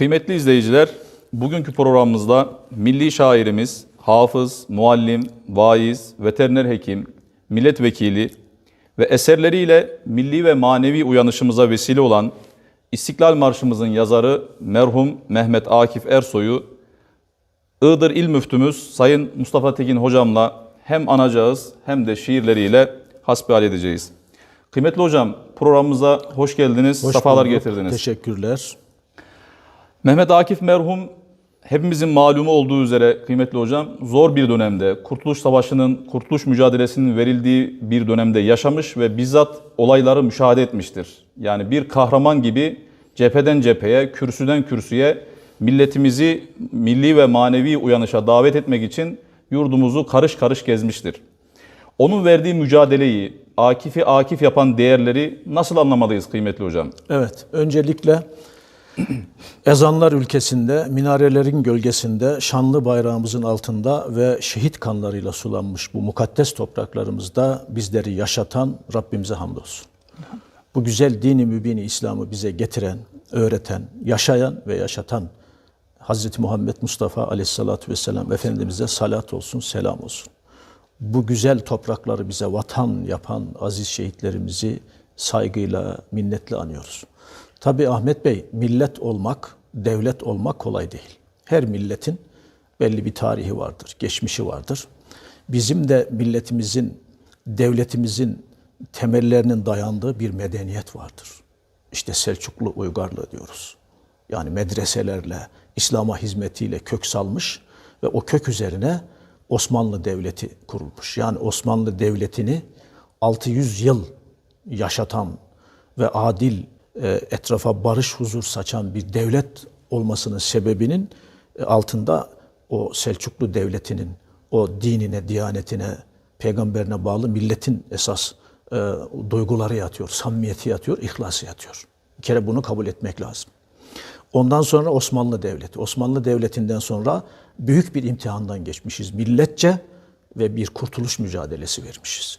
Kıymetli izleyiciler, bugünkü programımızda milli şairimiz, hafız, muallim, vaiz, veteriner hekim, milletvekili ve eserleriyle milli ve manevi uyanışımıza vesile olan İstiklal Marşımızın yazarı merhum Mehmet Akif Ersoy'u Iğdır İl Müftümüz Sayın Mustafa Tekin hocamla hem anacağız hem de şiirleriyle hasbihal edeceğiz. Kıymetli hocam programımıza hoş geldiniz, Hoş sefalar bulduk. getirdiniz. Teşekkürler. Mehmet Akif merhum hepimizin malumu olduğu üzere kıymetli hocam zor bir dönemde Kurtuluş Savaşı'nın, Kurtuluş mücadelesinin verildiği bir dönemde yaşamış ve bizzat olayları müşahede etmiştir. Yani bir kahraman gibi cepheden cepheye, kürsüden kürsüye milletimizi milli ve manevi uyanışa davet etmek için yurdumuzu karış karış gezmiştir. Onun verdiği mücadeleyi, Akif'i Akif yapan değerleri nasıl anlamalıyız kıymetli hocam? Evet, öncelikle ezanlar ülkesinde, minarelerin gölgesinde, şanlı bayrağımızın altında ve şehit kanlarıyla sulanmış bu mukaddes topraklarımızda bizleri yaşatan Rabbimize hamdolsun. Bu güzel dini mübini İslam'ı bize getiren, öğreten, yaşayan ve yaşatan Hazreti Muhammed Mustafa Aleyhisselatü Vesselam Efendimiz'e salat olsun, selam olsun. Bu güzel toprakları bize vatan yapan aziz şehitlerimizi saygıyla, minnetle anıyoruz. Tabi Ahmet Bey, millet olmak, devlet olmak kolay değil. Her milletin belli bir tarihi vardır, geçmişi vardır. Bizim de milletimizin, devletimizin temellerinin dayandığı bir medeniyet vardır. İşte Selçuklu uygarlığı diyoruz. Yani medreselerle, İslam'a hizmetiyle kök salmış ve o kök üzerine Osmanlı Devleti kurulmuş. Yani Osmanlı Devleti'ni 600 yıl yaşatan ve adil etrafa barış huzur saçan bir devlet olmasının sebebinin e, altında o Selçuklu Devleti'nin o dinine, diyanetine, peygamberine bağlı milletin esas e, duyguları yatıyor, samimiyeti yatıyor, ihlası yatıyor. Bir kere bunu kabul etmek lazım. Ondan sonra Osmanlı Devleti. Osmanlı Devleti'nden sonra büyük bir imtihandan geçmişiz. Milletçe ve bir kurtuluş mücadelesi vermişiz.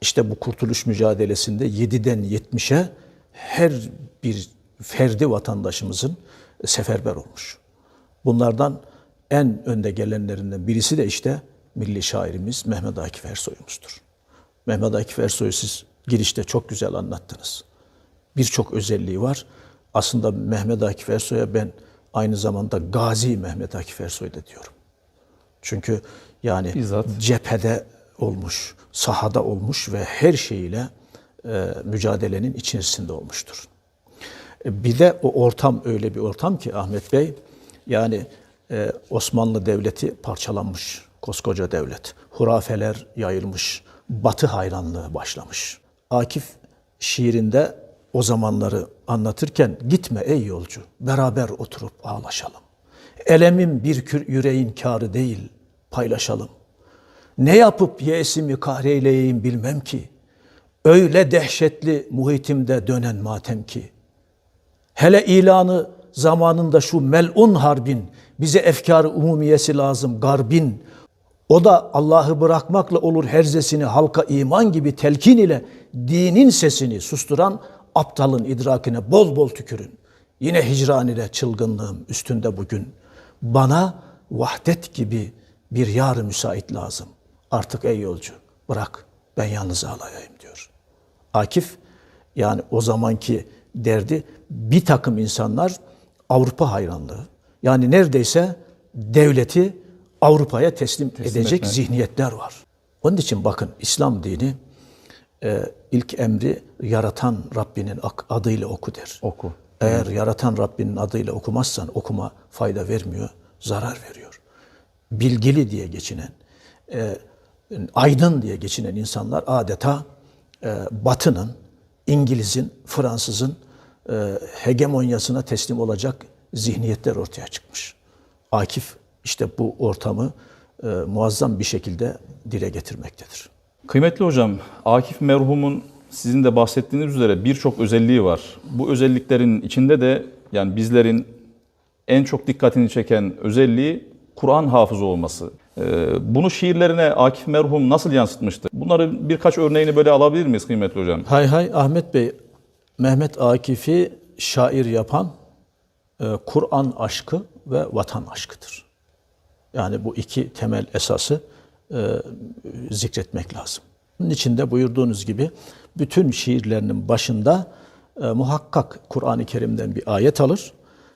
İşte bu kurtuluş mücadelesinde 7'den 70'e her bir ferdi vatandaşımızın seferber olmuş. Bunlardan en önde gelenlerinden birisi de işte milli şairimiz Mehmet Akif Ersoy'umuzdur. Mehmet Akif Ersoy'u siz girişte çok güzel anlattınız. Birçok özelliği var. Aslında Mehmet Akif Ersoy'a ben aynı zamanda Gazi Mehmet Akif Ersoy da diyorum. Çünkü yani Bizzat. cephede olmuş, sahada olmuş ve her şeyiyle e, mücadelenin içerisinde olmuştur. E, bir de o ortam öyle bir ortam ki Ahmet Bey, yani e, Osmanlı Devleti parçalanmış, koskoca devlet. Hurafeler yayılmış, batı hayranlığı başlamış. Akif şiirinde o zamanları anlatırken gitme ey yolcu, beraber oturup ağlaşalım. Elemim bir kür yüreğin kârı değil, paylaşalım. Ne yapıp yesimi kahreyleyeyim bilmem ki. Öyle dehşetli muhitimde dönen matem ki. Hele ilanı zamanında şu melun harbin, bize efkar umumiyesi lazım garbin. O da Allah'ı bırakmakla olur herzesini halka iman gibi telkin ile dinin sesini susturan aptalın idrakine bol bol tükürün. Yine hicran ile çılgınlığım üstünde bugün. Bana vahdet gibi bir yar müsait lazım. Artık ey yolcu bırak ben yalnız ağlayayım diyor. Akif yani o zamanki derdi bir takım insanlar Avrupa hayranlığı. Yani neredeyse devleti Avrupa'ya teslim, edecek etmek. zihniyetler var. Onun için bakın İslam dini e, ilk emri yaratan Rabbinin adıyla oku der. Oku. Eğer yaratan Rabbinin adıyla okumazsan okuma fayda vermiyor, zarar veriyor. Bilgili diye geçinen, e, aydın diye geçinen insanlar adeta e, Batı'nın, İngiliz'in, Fransız'ın e, hegemonyasına teslim olacak zihniyetler ortaya çıkmış. Akif işte bu ortamı e, muazzam bir şekilde dile getirmektedir. Kıymetli hocam, Akif merhumun sizin de bahsettiğiniz üzere birçok özelliği var. Bu özelliklerin içinde de yani bizlerin en çok dikkatini çeken özelliği Kur'an hafızı olması. Ee, Bunu şiirlerine Akif merhum nasıl yansıtmıştı? Bunların birkaç örneğini böyle alabilir miyiz kıymetli hocam? Hay hay Ahmet Bey, Mehmet Akif'i şair yapan e, Kur'an aşkı ve vatan aşkıdır. Yani bu iki temel esası e, zikretmek lazım. Bunun içinde buyurduğunuz gibi bütün şiirlerinin başında e, muhakkak Kur'an-ı Kerim'den bir ayet alır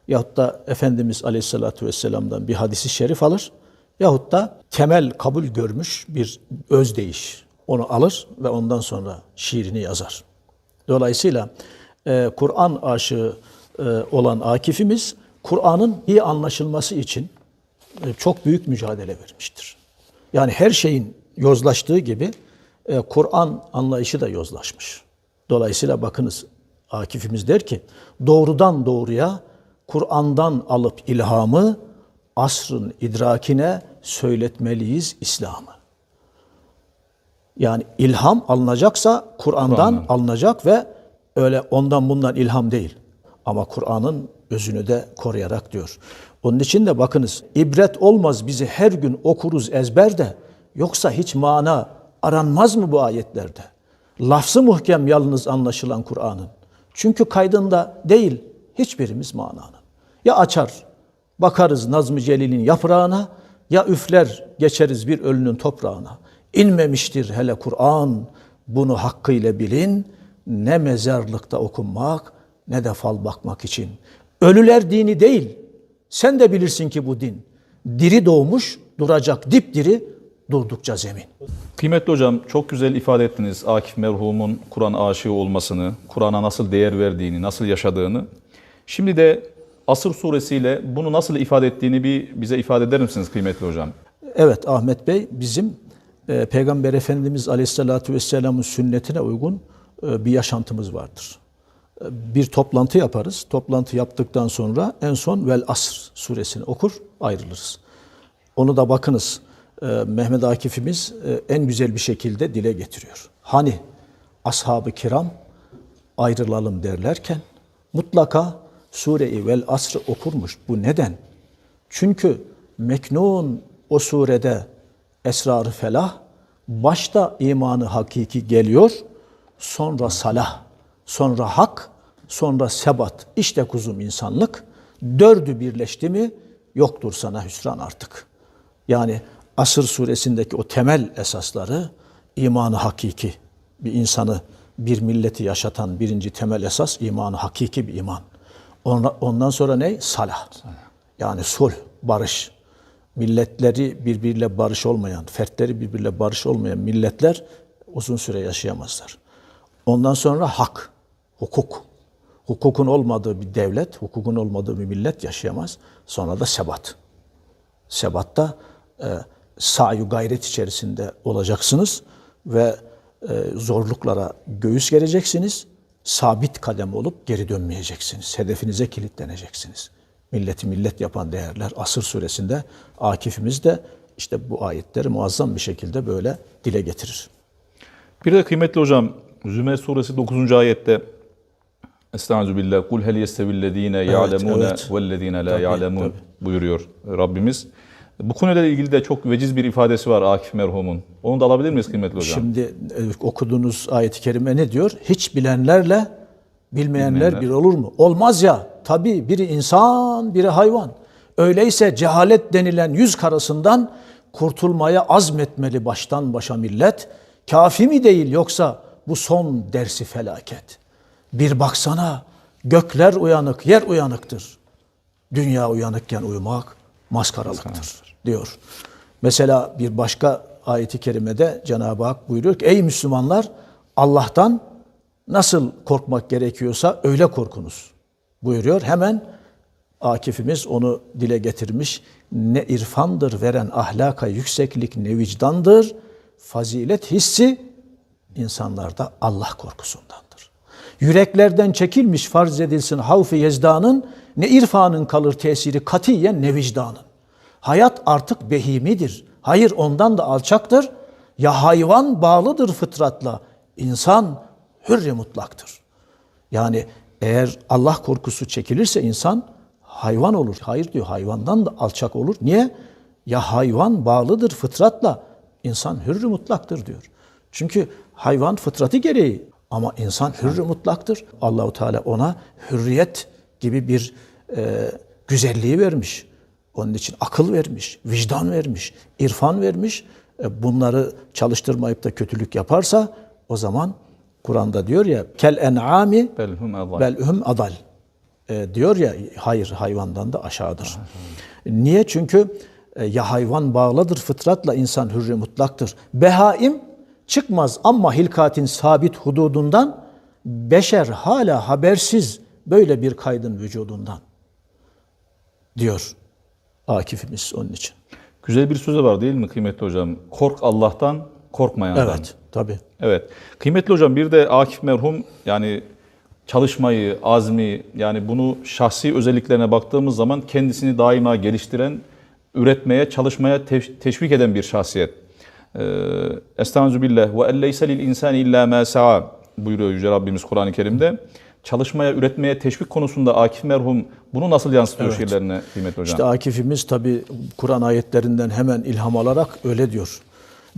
yahut da Efendimiz Aleyhisselatü Vesselam'dan bir hadisi şerif alır yahut da temel kabul görmüş bir özdeyiş onu alır ve ondan sonra şiirini yazar. Dolayısıyla e, Kur'an aşığı e, olan Akif'imiz Kur'an'ın iyi anlaşılması için e, çok büyük mücadele vermiştir. Yani her şeyin yozlaştığı gibi Kur'an anlayışı da yozlaşmış. Dolayısıyla bakınız Akif'imiz der ki doğrudan doğruya Kur'an'dan alıp ilhamı asrın idrakine söyletmeliyiz İslam'ı. Yani ilham alınacaksa Kur'an'dan Kur'an'dan. alınacak ve öyle ondan bundan ilham değil. Ama Kur'an'ın özünü de koruyarak diyor. Onun için de bakınız ibret olmaz bizi her gün okuruz ezberde yoksa hiç mana aranmaz mı bu ayetlerde? Lafzı muhkem yalnız anlaşılan Kur'an'ın. Çünkü kaydında değil hiçbirimiz mananın. Ya açar bakarız Nazım-ı Celil'in yaprağına ya üfler geçeriz bir ölünün toprağına. İnmemiştir hele Kur'an bunu hakkıyla bilin ne mezarlıkta okunmak ne de fal bakmak için. Ölüler dini değil. Sen de bilirsin ki bu din. Diri doğmuş duracak dipdiri durdukça zemin. Kıymetli hocam çok güzel ifade ettiniz Akif merhumun Kur'an aşığı olmasını, Kur'an'a nasıl değer verdiğini, nasıl yaşadığını. Şimdi de Asır suresiyle bunu nasıl ifade ettiğini bir bize ifade eder misiniz kıymetli hocam? Evet Ahmet Bey bizim e, Peygamber Efendimiz Aleyhisselatü Vesselam'ın sünnetine uygun e, bir yaşantımız vardır. E, bir toplantı yaparız. Toplantı yaptıktan sonra en son Vel Asr suresini okur ayrılırız. Onu da bakınız e, Mehmet Akif'imiz e, en güzel bir şekilde dile getiriyor. Hani ashab-ı kiram ayrılalım derlerken mutlaka Sure-i Vel Asr'ı okurmuş. Bu neden? Çünkü Meknun o surede esrarı felah, başta imanı hakiki geliyor, sonra salah, sonra hak, sonra sebat. İşte kuzum insanlık. Dördü birleşti mi yoktur sana hüsran artık. Yani Asır suresindeki o temel esasları imanı hakiki bir insanı bir milleti yaşatan birinci temel esas imanı hakiki bir iman. Ondan- sonra ne? Salah. Yani sulh, barış. Milletleri birbiriyle barış olmayan, fertleri birbiriyle barış olmayan milletler uzun süre yaşayamazlar. Ondan sonra hak, hukuk. Hukukun olmadığı bir devlet, hukukun olmadığı bir millet yaşayamaz. Sonra da sebat. Sebatta e, sayu gayret içerisinde olacaksınız ve e, zorluklara göğüs gereceksiniz. Sabit kadem olup geri dönmeyeceksiniz. Hedefinize kilitleneceksiniz. Milleti millet yapan değerler Asır suresinde Akif'imiz de işte bu ayetleri muazzam bir şekilde böyle dile getirir. Bir de kıymetli hocam Zümer suresi 9. ayette Estaizu billah kul hel yestevillezine ya'lemune evet. vellezine la ya'lemun buyuruyor Rabbimiz. Bu konuyla ilgili de çok veciz bir ifadesi var Akif merhumun. Onu da alabilir miyiz kıymetli hocam? Şimdi e, okuduğunuz ayet-i kerime ne diyor? Hiç bilenlerle bilmeyenler, Bilmeyenler. bir olur mu? Olmaz ya. Tabii biri insan, biri hayvan. Öyleyse cehalet denilen yüz karasından kurtulmaya azmetmeli baştan başa millet. Kafi mi değil yoksa bu son dersi felaket. Bir baksana gökler uyanık, yer uyanıktır. Dünya uyanıkken uyumak maskaralıktır diyor. Mesela bir başka ayeti kerimede Cenab-ı Hak buyuruyor ki ey Müslümanlar Allah'tan nasıl korkmak gerekiyorsa öyle korkunuz buyuruyor. Hemen Akif'imiz onu dile getirmiş. Ne irfandır veren ahlaka yükseklik ne vicdandır. Fazilet hissi insanlarda Allah korkusundandır. Yüreklerden çekilmiş farz edilsin havfi yezdanın ne irfanın kalır tesiri katiyen ne vicdanın. Hayat artık behimidir. Hayır ondan da alçaktır. Ya hayvan bağlıdır fıtratla. İnsan hürri mutlaktır. Yani eğer Allah korkusu çekilirse insan hayvan olur. Hayır diyor hayvandan da alçak olur. Niye? Ya hayvan bağlıdır fıtratla. İnsan hürrü mutlaktır diyor. Çünkü hayvan fıtratı gereği ama insan hürrü mutlaktır. Allahu Teala ona hürriyet gibi bir e, güzelliği vermiş. Onun için akıl vermiş, vicdan vermiş, irfan vermiş. E, bunları çalıştırmayıp da kötülük yaparsa o zaman Kur'an'da diyor ya kel en'ami Belhum adal. E, diyor ya hayır hayvandan da aşağıdır. Niye? Çünkü e, ya hayvan bağlıdır fıtratla insan hürri mutlaktır. Behaim çıkmaz ama hilkatin sabit hududundan beşer hala habersiz böyle bir kaydın vücudundan diyor Akif'imiz onun için. Güzel bir sözü var değil mi kıymetli hocam? Kork Allah'tan, korkmayandan. Evet, tabii. Evet. Kıymetli hocam bir de Akif merhum yani çalışmayı, azmi yani bunu şahsi özelliklerine baktığımız zaman kendisini daima geliştiren, üretmeye, çalışmaya teş- teşvik eden bir şahsiyet. Ee, Estaizu billah ve elleyse lil insani illa ma sa'a buyuruyor Yüce Rabbimiz Kur'an-ı Kerim'de. Çalışmaya, üretmeye teşvik konusunda Akif merhum bunu nasıl yansıtıyor şiirlerine kıymetli hocam? İşte Akif'imiz tabi Kur'an ayetlerinden hemen ilham alarak öyle diyor.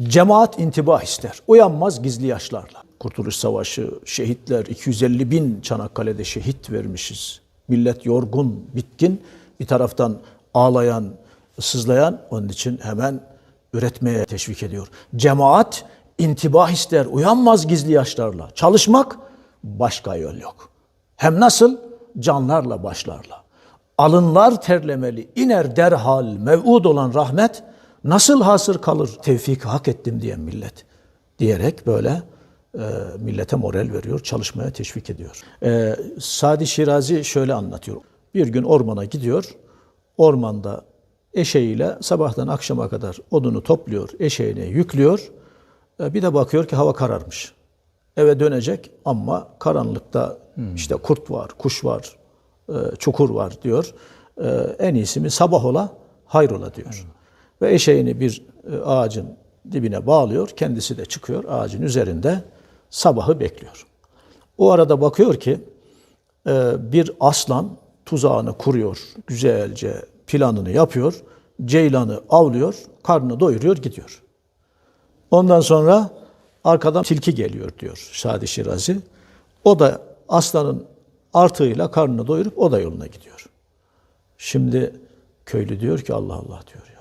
Cemaat intibah ister. Uyanmaz gizli yaşlarla. Kurtuluş Savaşı, şehitler, 250 bin Çanakkale'de şehit vermişiz. Millet yorgun, bitkin. Bir taraftan ağlayan, sızlayan onun için hemen üretmeye teşvik ediyor. Cemaat intibah ister. Uyanmaz gizli yaşlarla. Çalışmak başka yol yok. Hem nasıl? Canlarla başlarla. Alınlar terlemeli, iner derhal mev'ud olan rahmet nasıl hasır kalır tevfik hak ettim diyen millet diyerek böyle e, millete moral veriyor, çalışmaya teşvik ediyor. E, Sadi Şirazi şöyle anlatıyor. Bir gün ormana gidiyor, ormanda eşeğiyle sabahtan akşama kadar odunu topluyor, eşeğine yüklüyor. E, bir de bakıyor ki hava kararmış. Eve dönecek ama karanlıkta işte kurt var, kuş var, e, çukur var diyor. E, En iyisi mi sabah ola, hayrola diyor. Ve eşeğini bir e, ağacın dibine bağlıyor. Kendisi de çıkıyor ağacın üzerinde sabahı bekliyor. O arada bakıyor ki bir aslan tuzağını kuruyor, güzelce planını yapıyor. Ceylanı avlıyor, karnını doyuruyor, gidiyor. Ondan sonra arkadan tilki geliyor diyor Şadi Şirazi. O da aslanın artığıyla karnını doyurup o da yoluna gidiyor. Şimdi köylü diyor ki Allah Allah diyor ya.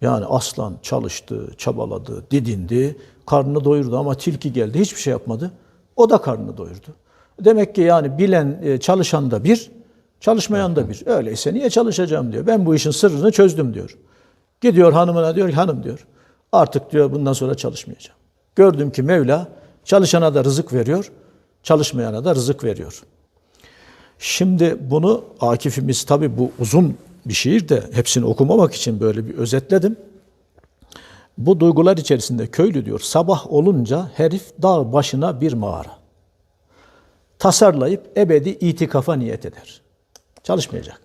Yani aslan çalıştı, çabaladı, didindi, karnını doyurdu ama tilki geldi hiçbir şey yapmadı. O da karnını doyurdu. Demek ki yani bilen, e, çalışan da bir, çalışmayan da bir. Öyleyse niye çalışacağım diyor. Ben bu işin sırrını çözdüm diyor. Gidiyor hanımına diyor ki hanım diyor. Artık diyor bundan sonra çalışmayacağım. Gördüm ki Mevla çalışana da rızık veriyor, çalışmayana da rızık veriyor. Şimdi bunu Akif'imiz tabi bu uzun bir şiir de hepsini okumamak için böyle bir özetledim. Bu duygular içerisinde köylü diyor sabah olunca herif dağ başına bir mağara. Tasarlayıp ebedi itikafa niyet eder. Çalışmayacak.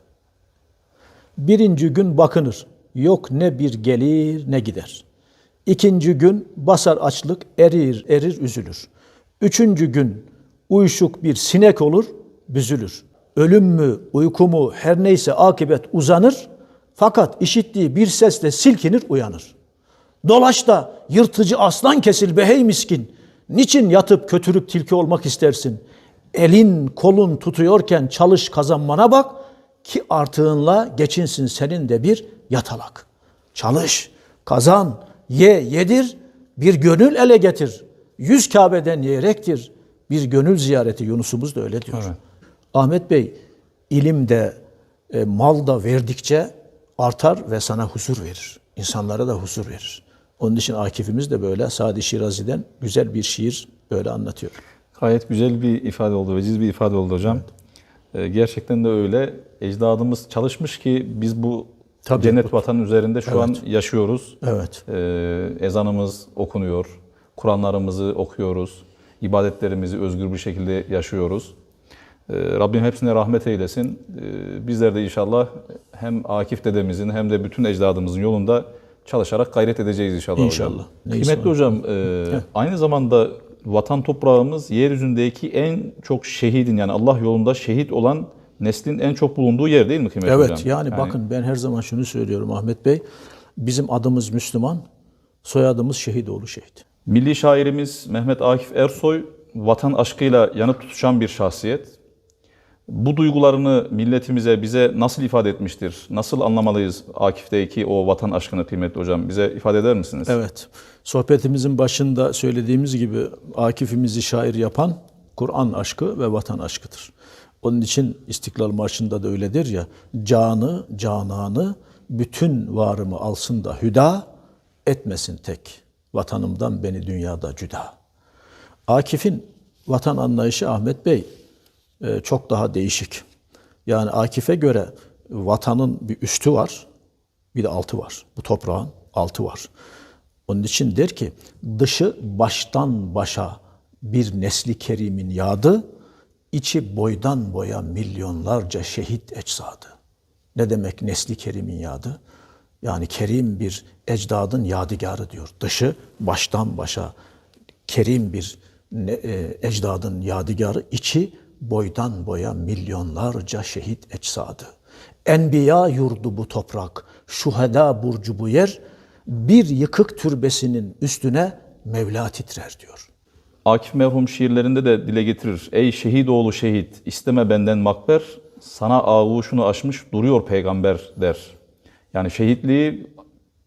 Birinci gün bakınır. Yok ne bir gelir ne gider. İkinci gün basar açlık erir erir üzülür. Üçüncü gün uyuşuk bir sinek olur büzülür. Ölüm mü uyku mu her neyse akibet uzanır. Fakat işittiği bir sesle silkinir uyanır. Dolaş da yırtıcı aslan kesil be hey miskin. Niçin yatıp kötürüp tilki olmak istersin? Elin kolun tutuyorken çalış kazanmana bak ki artığınla geçinsin senin de bir yatalak. Çalış, kazan, ye, yedir, bir gönül ele getir. Yüz Kabe'den yerektir. Bir gönül ziyareti Yunus'umuz da öyle diyor. Ahmet Bey, ilim de e, mal da verdikçe artar ve sana huzur verir. İnsanlara da huzur verir. Onun için Akif'imiz de böyle Sadi Şirazi'den güzel bir şiir böyle anlatıyor. Gayet güzel bir ifade oldu, veciz bir ifade oldu hocam. Ee, gerçekten de öyle. Ecdadımız çalışmış ki biz bu Tabii. cennet vatanın üzerinde şu an yaşıyoruz. Evet. Ee, ezanımız okunuyor, Kur'anlarımızı okuyoruz, ibadetlerimizi özgür bir şekilde yaşıyoruz. Ee, Rabbim hepsine rahmet eylesin. Ee, bizler de inşallah hem Akif dedemizin hem de bütün ecdadımızın yolunda çalışarak gayret edeceğiz inşallah, İnşallah. hocam. Kıymetli hocam, e, aynı zamanda vatan toprağımız yeryüzündeki en çok şehidin yani Allah yolunda şehit olan neslin en çok bulunduğu yer değil mi kıymetli Evet hocam? yani, bakın ben her zaman şunu söylüyorum Ahmet Bey. Bizim adımız Müslüman, soyadımız Şehidoğlu Şehit. Milli şairimiz Mehmet Akif Ersoy vatan aşkıyla yanıp tutuşan bir şahsiyet. Bu duygularını milletimize, bize nasıl ifade etmiştir? Nasıl anlamalıyız Akif'teki o vatan aşkını kıymetli hocam? Bize ifade eder misiniz? Evet. Sohbetimizin başında söylediğimiz gibi Akif'imizi şair yapan Kur'an aşkı ve vatan aşkıdır. Onun için İstiklal Marşı'nda da öyledir ya, canı, cananı, bütün varımı alsın da hüda, etmesin tek, vatanımdan beni dünyada cüda. Akif'in vatan anlayışı Ahmet Bey e, çok daha değişik. Yani Akif'e göre vatanın bir üstü var, bir de altı var. Bu toprağın altı var. Onun için der ki dışı baştan başa bir nesli kerimin yadı, içi boydan boya milyonlarca şehit eczadı. Ne demek nesli kerimin yadı? Yani kerim bir ecdadın yadigarı diyor. Dışı baştan başa kerim bir e, ecdadın yadigarı, içi boydan boya milyonlarca şehit ecsadı. Enbiya yurdu bu toprak, şuheda burcu bu yer, bir yıkık türbesinin üstüne Mevla titrer diyor. Akif merhum şiirlerinde de dile getirir. Ey şehit oğlu şehit, isteme benden makber, sana ağuşunu aşmış duruyor peygamber der. Yani şehitliği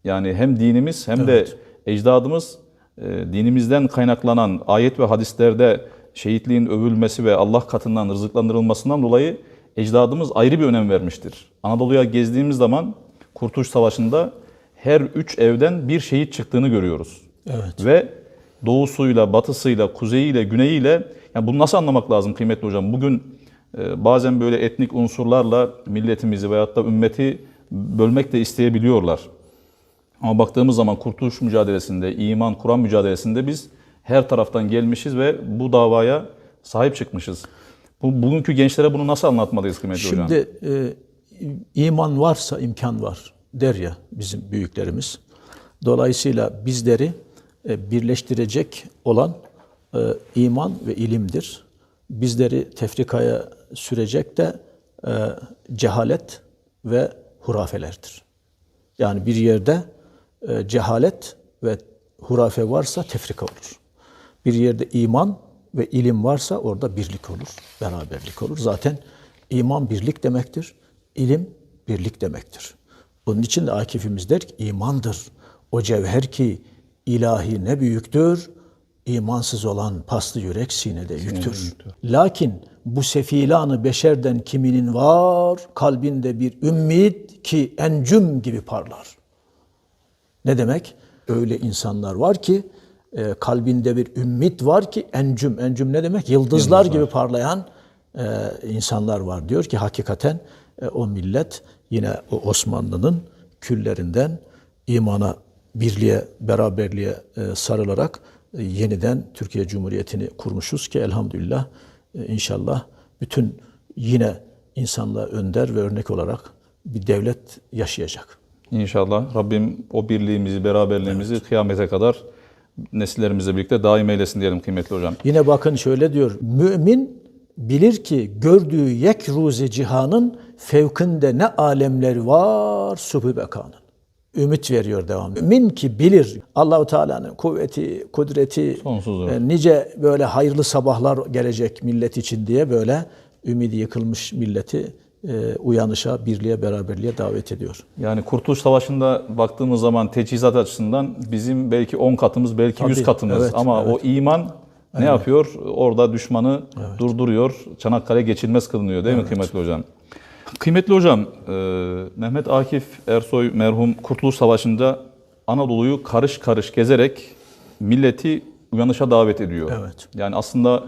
yani hem dinimiz hem de ecdadımız e, dinimizden kaynaklanan ayet ve hadislerde şehitliğin övülmesi ve Allah katından rızıklandırılmasından dolayı ecdadımız ayrı bir önem vermiştir. Anadolu'ya gezdiğimiz zaman Kurtuluş Savaşı'nda her üç evden bir şehit çıktığını görüyoruz. Evet. Ve doğusuyla, batısıyla, kuzeyiyle, güneyiyle yani bunu nasıl anlamak lazım kıymetli hocam? Bugün e, bazen böyle etnik unsurlarla milletimizi veyahut da ümmeti bölmek de isteyebiliyorlar. Ama baktığımız zaman kurtuluş mücadelesinde, iman, Kur'an mücadelesinde biz her taraftan gelmişiz ve bu davaya sahip çıkmışız. Bu, bugünkü gençlere bunu nasıl anlatmalıyız kıymetli hocam? Şimdi e, iman varsa imkan var der ya bizim büyüklerimiz. Dolayısıyla bizleri e, birleştirecek olan e, iman ve ilimdir. Bizleri tefrikaya sürecek de e, cehalet ve hurafelerdir. Yani bir yerde e, cehalet ve hurafe varsa tefrika olur. Bir yerde iman ve ilim varsa orada birlik olur, beraberlik olur. Zaten iman birlik demektir, ilim birlik demektir. Onun için de Akif'imiz der ki imandır. O cevher ki ilahi ne büyüktür, imansız olan paslı yürek sinede yüktür. Lakin bu sefilanı beşerden kiminin var, kalbinde bir ümmit ki encüm gibi parlar. Ne demek? Öyle insanlar var ki e, kalbinde bir ümmit var ki encüm. Encüm ne demek? Yıldızlar gibi parlayan e, insanlar var diyor ki hakikaten e, o millet yine o Osmanlı'nın küllerinden imana, birliğe, beraberliğe e, sarılarak e, yeniden Türkiye Cumhuriyeti'ni kurmuşuz ki elhamdülillah inşallah bütün yine insanlığa önder ve örnek olarak bir devlet yaşayacak. İnşallah Rabbim o birliğimizi, beraberliğimizi kıyamete kadar nesillerimizle birlikte daim eylesin diyelim kıymetli hocam. Yine bakın şöyle diyor. Mümin bilir ki gördüğü yek ruzi cihanın fevkinde ne alemler var subhi bekanın. Ümit veriyor devam. Mümin ki bilir Allahu Teala'nın kuvveti, kudreti, Sonsuzdur. e, nice böyle hayırlı sabahlar gelecek millet için diye böyle ümidi yıkılmış milleti e, uyanışa, birliğe, beraberliğe davet ediyor. Yani Kurtuluş Savaşı'nda baktığımız zaman teçhizat açısından bizim belki 10 katımız, belki 100 Tabii, katımız. evet, Ama o iman ne yapıyor? Orada düşmanı durduruyor. Çanakkale geçilmez kılınıyor değil mi kıymetli hocam? Kıymetli hocam, e, Mehmet Akif Ersoy merhum Kurtuluş Savaşı'nda Anadolu'yu karış karış gezerek milleti uyanışa davet ediyor. Evet. Yani aslında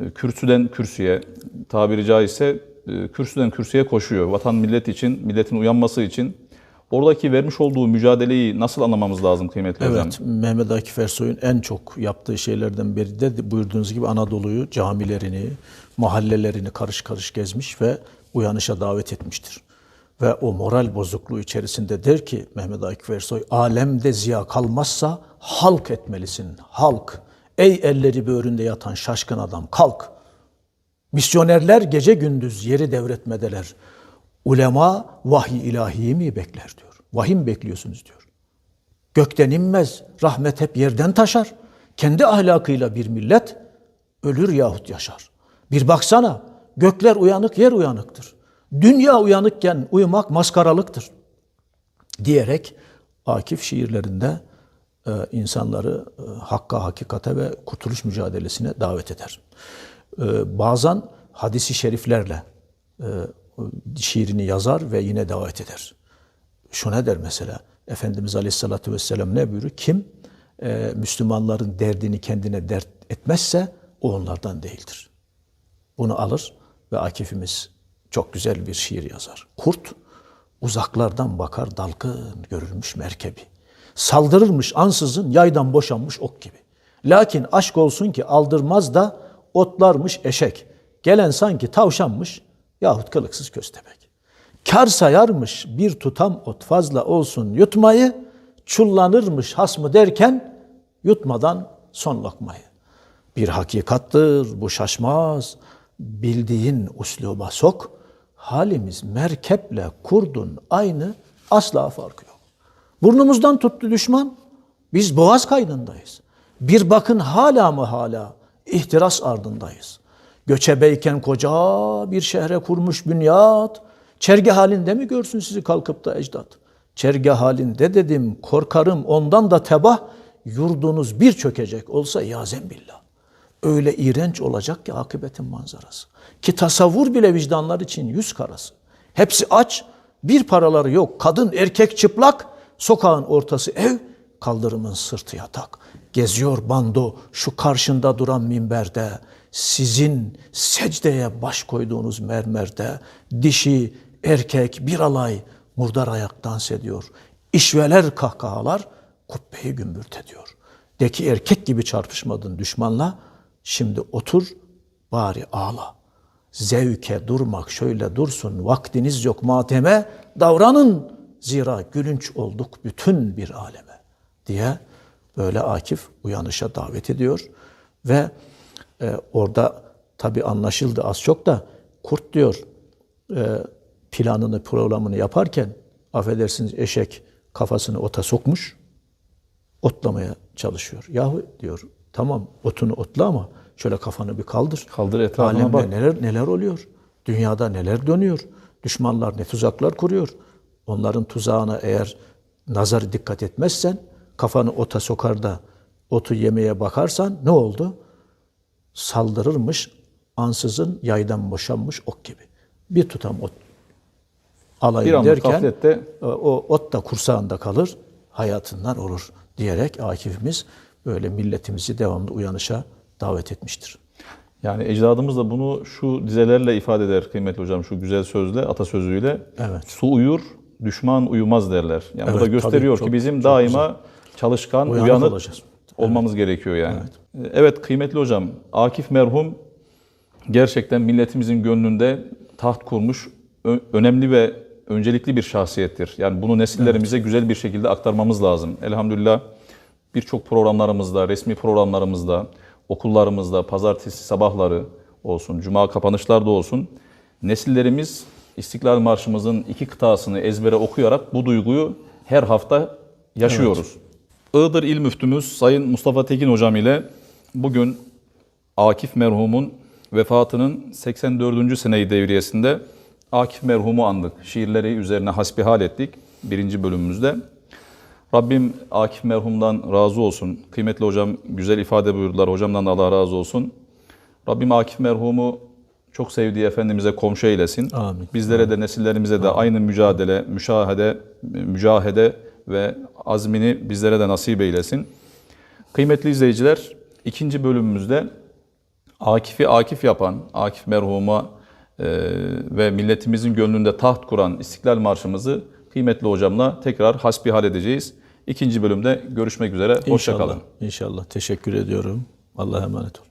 e, kürsüden kürsüye, tabiri caizse e, kürsüden kürsüye koşuyor. Vatan millet için, milletin uyanması için. Oradaki vermiş olduğu mücadeleyi nasıl anlamamız lazım kıymetli hocam? Evet, Mehmet Akif Ersoy'un en çok yaptığı şeylerden biri de buyurduğunuz gibi Anadolu'yu, camilerini, mahallelerini karış karış gezmiş ve uyanışa davet etmiştir. Ve o moral bozukluğu içerisinde der ki Mehmet Akif Ersoy, alemde ziya kalmazsa halk etmelisin, halk. Ey elleri böğründe yatan şaşkın adam, kalk. Misyonerler gece gündüz yeri devretmedeler. Ulema vahiy ilahiyi mi bekler diyor. Vahiy mi bekliyorsunuz diyor. Gökten inmez, rahmet hep yerden taşar. Kendi ahlakıyla bir millet ölür yahut yaşar. Bir baksana, gökler uyanık, yer uyanıktır. Dünya uyanıkken uyumak maskaralıktır diyerek Akif şiirlerinde e, insanları e, hakka, hakikate ve kurtuluş mücadelesine davet eder. E, bazen hadisi şeriflerle e, şiirini yazar ve yine davet eder. Şu ne der mesela? Efendimiz Aleyhisselatü Vesselam ne buyurur? Kim e, Müslümanların derdini kendine dert etmezse o onlardan değildir. Bunu alır ve Akif'imiz çok güzel bir şiir yazar. Kurt uzaklardan bakar dalgın görülmüş merkebi. Saldırırmış ansızın yaydan boşanmış ok gibi. Lakin aşk olsun ki aldırmaz da otlarmış eşek. Gelen sanki tavşanmış yahut kılıksız köstebek. Kar sayarmış bir tutam ot fazla olsun yutmayı, çullanırmış hasmı derken yutmadan son lokmayı. Bir hakikattır bu şaşmaz, bildiğin usluba sok, halimiz merkeple kurdun aynı asla farkı yok. Burnumuzdan tuttu düşman, biz boğaz kaydındayız. Bir bakın hala mı hala ihtiras ardındayız. Göçebeyken koca bir şehre kurmuş bünyat, çerge halinde mi görsün sizi kalkıp da ecdat? Çerge halinde dedim korkarım ondan da tebah, yurdunuz bir çökecek olsa yazen billah. Öyle iğrenç olacak ki akıbetin manzarası. Ki tasavvur bile vicdanlar için yüz karası. Hepsi aç, bir paraları yok. Kadın, erkek çıplak, sokağın ortası ev, kaldırımın sırtı yatak. Geziyor bando şu karşında duran minberde. Sizin secdeye baş koyduğunuz mermerde dişi, erkek bir alay murdar ayak dans ediyor. İşveler kahkahalar kubbeyi gümbürt ediyor. De ki erkek gibi çarpışmadın düşmanla, şimdi otur bari ağla. Zevke durmak şöyle dursun, vaktiniz yok mateme, davranın zira gülünç olduk bütün bir aleme diye böyle Akif uyanışa davet ediyor ve e, orada tabi anlaşıldı az çok da kurt diyor e, planını programını yaparken affedersiniz eşek kafasını ota sokmuş otlamaya çalışıyor. Yahu diyor tamam otunu otla ama şöyle kafanı bir kaldır. Kaldır, etrafına Alemde bak. neler neler oluyor? Dünyada neler dönüyor? Düşmanlar ne tuzaklar kuruyor? Onların tuzağına eğer nazar dikkat etmezsen, kafanı ota sokar da otu yemeye bakarsan ne oldu? Saldırırmış, ansızın yaydan boşanmış ok gibi. Bir tutam ot alayım Bir derken gaflette o ot da kursağında kalır, hayatından olur diyerek Akif'imiz böyle milletimizi devamlı uyanışa davet etmiştir. Yani ecdadımız da bunu şu dizelerle ifade eder kıymetli hocam şu güzel sözle, atasözüyle. Evet. Su uyur, düşman uyumaz derler. Yani bu Evet, da gösteriyor tabii, ki çok- bizim çok daima çalışkan, Uyanık uyanık olacağız. olmamız gerekiyor yani. Evet. kıymetli hocam, Akif merhum gerçekten milletimizin gönlünde taht kurmuş önemli ve öncelikli bir şahsiyettir. Yani bunu nesillerimize güzel bir şekilde aktarmamız lazım. Elhamdülillah birçok programlarımızda, resmi programlarımızda, okullarımızda, pazartesi sabahları olsun, cuma kapanışlarda olsun nesillerimiz İstiklal Marşımızın iki kıtasını ezbere okuyarak bu duyguyu her hafta yaşıyoruz. Iğdır İl Müftümüz Sayın Mustafa Tekin Hocam ile bugün Akif merhumun vefatının 84. seneyi devriyesinde Akif merhumu andık. Şiirleri üzerine hasbihal ettik birinci bölümümüzde. Rabbim Akif merhumdan razı olsun. Kıymetli hocam güzel ifade buyurdular. Hocamdan da Allah razı olsun. Rabbim Akif merhumu çok sevdiği Efendimiz'e komşu eylesin. Amin. Bizlere de nesillerimize de aynı mücadele, müşahede, mücahede ve azmini bizlere de nasip eylesin. Kıymetli izleyiciler, ikinci bölümümüzde Akif'i Akif yapan, Akif merhuma e, ve milletimizin gönlünde taht kuran İstiklal Marşımızı kıymetli hocamla tekrar hasbihal edeceğiz. İkinci bölümde görüşmek üzere. Hoşçakalın. İnşallah. İnşallah. Teşekkür ediyorum. Allah'a emanet olun.